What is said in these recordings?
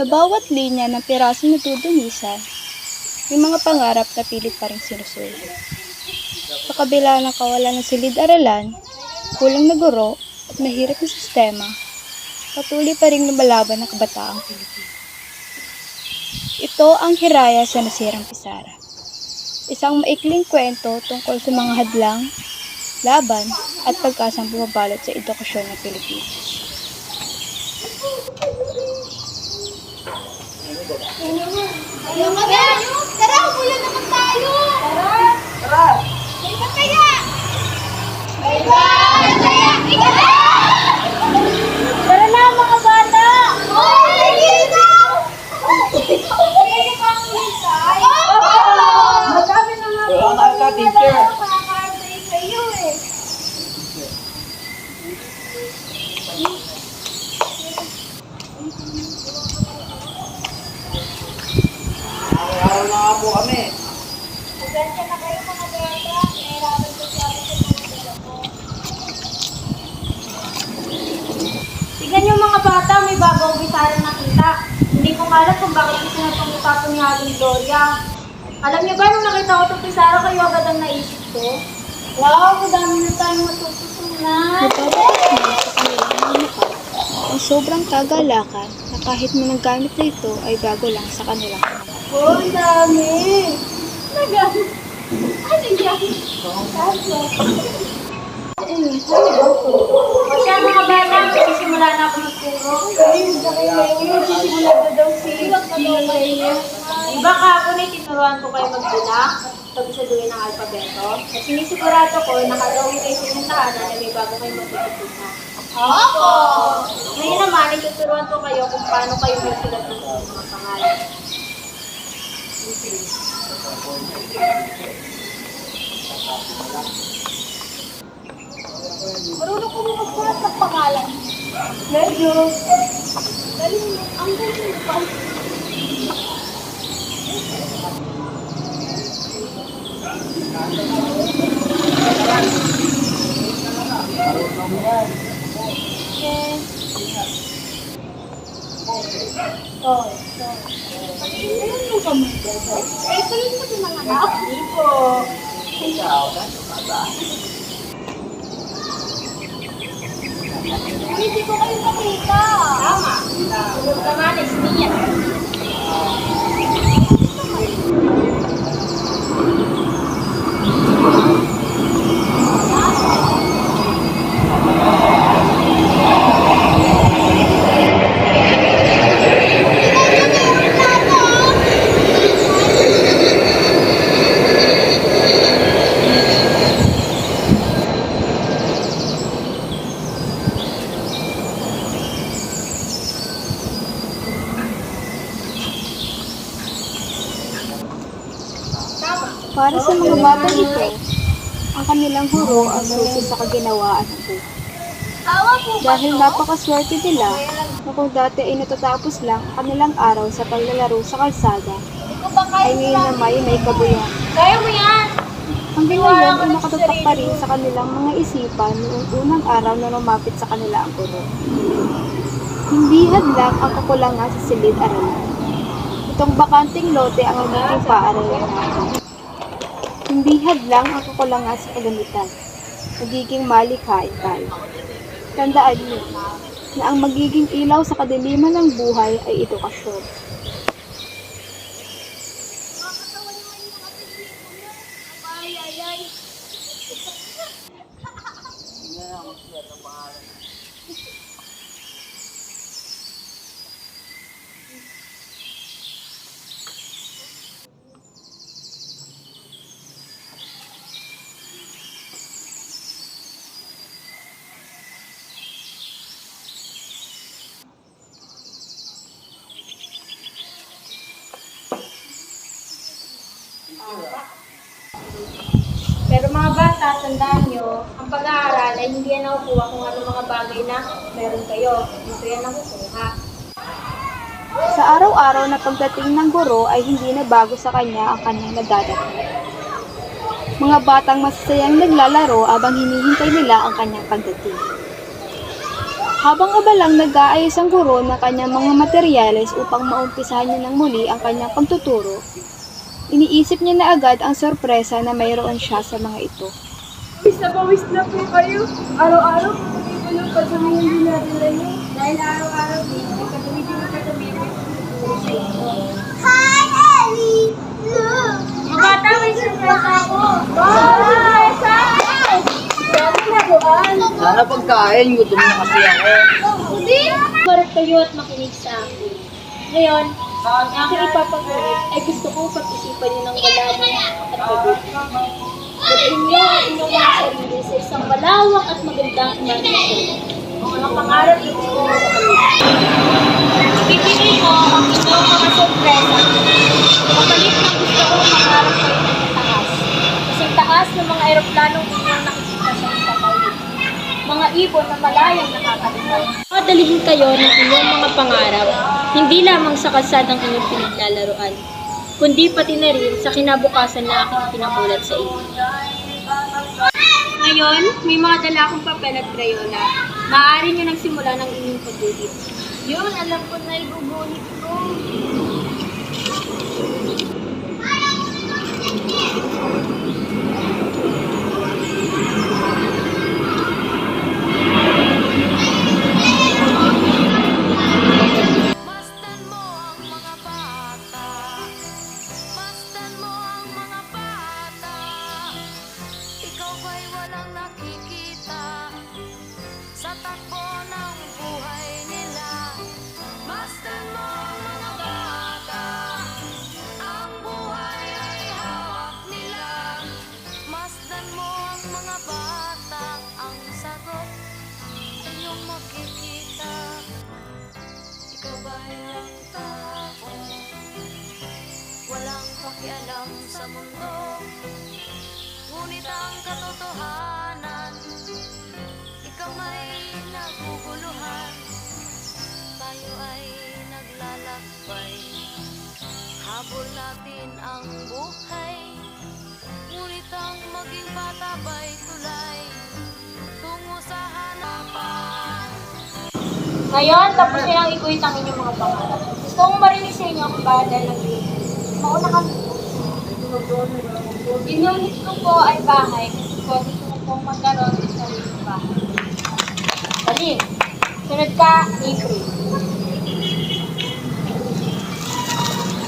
Sa bawat linya ng pirasong natudunisan, may mga pangarap na pilit pa rin sinusul. Sa kabila ng kawalan ng silid-aralan, kulang na guro at mahirap na sistema, patuloy pa rin lumalaban ng kabataang Pilipino. Ito ang hiraya sa nasirang Pisara. Isang maikling kwento tungkol sa mga hadlang, laban, at pagkasang bumabalot sa edukasyon ng Pilipinas. Ayaw ka na! Tara, umulan naman tayo! Tara! Tara! May pataya! May pataya! Ika! Tara na, mga bata! Hoy! Dito! Pwede kang hintay? Opo! Madami na nga po. Wala ka, teacher. Nakakantay sa'yo eh. Araw na nga po kami. Pasensya na kayo mga bata. Nahirapan ko siya ako sa mga ko. Tignan niyo mga bata, may bagong bisara nakita. Hindi ko alam kung bakit gusto na itong ni Aling Gloria. Alam niyo ba, nung nakita ko itong pisara, kayo agad ang naisip ko? Wow, madami na tayong matututunan. Na ang sobrang kagalakan na kahit may naggamit na ito ay bago lang sa kanilang mga Oh, dami. Nagamit. Ano yan? Kaso. O siya mga bata, magsisimula na ako magturo. Ayun, sa kayo magsisimula na daw si Leo. Iba ay tinuruan ko kayo magbilang, pag-isaduhin ng alpabeto. At sinisigurado ko, nakadawin kayo sa inyong tahanan na may bago kayo matututunan. Opo! Ngayon naman, ituturuan ko kayo kung paano kayo magsulat ng mga pangalan. Marunong ko mo magsulat ng pangalan. Medyo. Galing mo. Ang galing mo. Yes. Oh, so. Ayun yung kami. Eh, tuloy mo din mga anak. Hindi po. Hindi ko kayo nakita. Tama. Tulog ka man, is Para sa mga batang ito, ang kanilang huro ang susi sa kaginawaan ng buhay. Dahil napakaswerte nila na kung dati ay natatapos lang ang kanilang araw sa paglalaro sa kalsada, ay ngayon na may may kabuyan. Kaya mo yan! Hanggang ngayon ay nakatutok pa rin sa kanilang mga isipan noong unang araw na lumapit sa kanila ang guro. Hindi hadlang ang kakulangan sa silid-aralan. Itong bakanting lote ang magiging paaralan natin. Hindi hadlang ang kakulangan sa kagamitan. Magiging malikhain tayo. Tandaan niyo na ang magiging ilaw sa kadiliman ng buhay ay edukasyon. Pero mga bata, tandaan nyo, ang pag-aaral ay hindi yan nakukuha kung ano mga bagay na meron kayo. Ito yan nakukuha. Sa araw-araw na pagdating ng guro ay hindi na bago sa kanya ang kanyang nadadating. Mga batang masasayang naglalaro abang hinihintay nila ang kanyang pagdating. Habang abalang nag-aayos ang guro ng kanyang mga materyales upang maumpisahan niya ng muli ang kanyang pagtuturo, iniisip niya na agad ang sorpresa na mayroon siya sa mga ito. Pawis na pawis na po kayo. Araw-araw, hindi ko yung kadumi yung dinadala niyo. Dahil araw-araw din, din ang kadumi mo Hi, Ellie! Look! Mga bata, may surpresa ako! Wow! Surpresa! Dami na doon! Sana pagkain, gutom na kasi ako. Hindi! Marap kayo at makinig sa akin. Ngayon, ang aking ipapagalit ay gusto kong pag-isipan niyo ng malawak at mabuti. Gawin niyo ang inyong mga sarili sa isang malawak at magandang imaginasyon. Mga pangarap na gusto mo sa kanila. Bibigay ko ang inyong mga sorpresa. Kapalit ng gusto kong mangarap kayo ng taas. Kasing taas ng mga aeroplanong inyong nakikita sa isang ibon na malayang nakakalimutan. Madalihin kayo ng inyong mga pangarap, hindi lamang sa kalsadang inyong pinaglalaroan, kundi pati na rin sa kinabukasan na aking pinakulat sa inyo. Ngayon, may mga dala akong papel at krayola. Maaari nyo nagsimula ng inyong pagguhit. Yun, alam ko na iguguhit ko. Masdan pakialam sa mundo. Ngunit ang katotohanan Ikaw may naguguluhan. Tayo ay naglalakbay. Habol natin ang buhay. Ngunit ang maging bata ba'y tulay? Tungo sa hanapan. Ngayon, tapos nyo lang iguhit ang inyong mga pangarap. Gusto kong marinig sa inyo ang badal ng Biblia. Mauna kami. Yung unit ko po ay bahay kasi po gusto ko magkaroon ng sariling bahay. Dali. Sunod ka, April.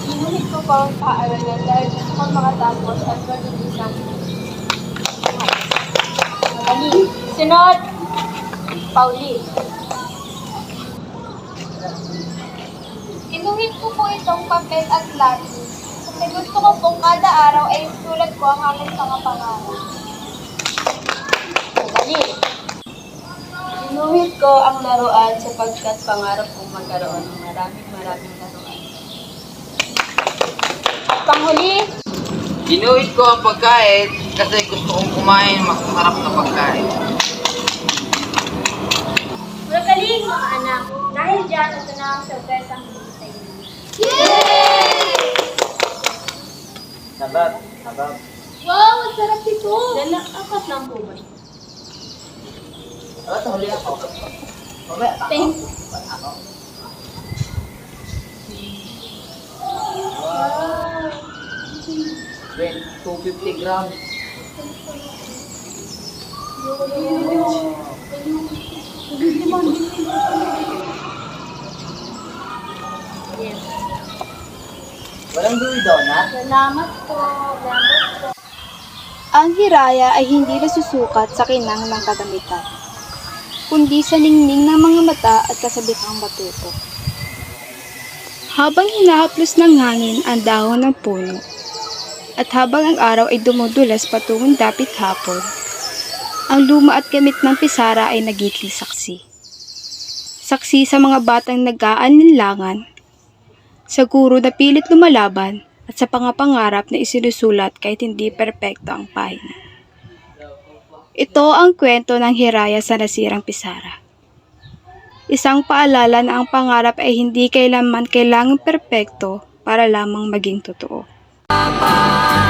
Yung unit ko po ang paaralan dahil gusto kong makatapos at maging isang Dali. Sunod, Pauline. Inuhin ko po itong papel at lapis kasi gusto ko pong kada araw ay sulat ko ang aking mga pangarap. Dali. Inuhit ko ang laruan sapagkat pangarap kong magkaroon ng maraming maraming laruan. At panghuli, Ginuhit ko ang pagkain kasi gusto kong kumain ng masarap na pagkain. magaling mga anak. Dahil dyan, ito na ang sorpresa ang sa inyo. Sabat, sabat. Wow, ang sarap ito! Dala, apat lang po ba? Sabat, huli ako. Mamaya, Thank ako. Wait, 250 grams. Yes. Walang Louis Donut? Salamat po. Salamat po. Ang hiraya ay hindi nasusukat sa kinang ng kagamitan, kundi sa ningning ng mga mata at kasabikang batuto. Habang hinahaplos ng hangin ang dahon ng puno, at habang ang araw ay dumudulas patungong dapit hapon, ang luma at gamit ng pisara ay nagitli saksi. Saksi sa mga batang nag-aanlinlangan, sa guro na pilit lumalaban, at sa pangapangarap na isinusulat kahit hindi perpekto ang pahina. Ito ang kwento ng Hiraya sa nasirang Pisara. Isang paalala na ang pangarap ay hindi kailanman kailangang perpekto para lamang maging totoo. Papa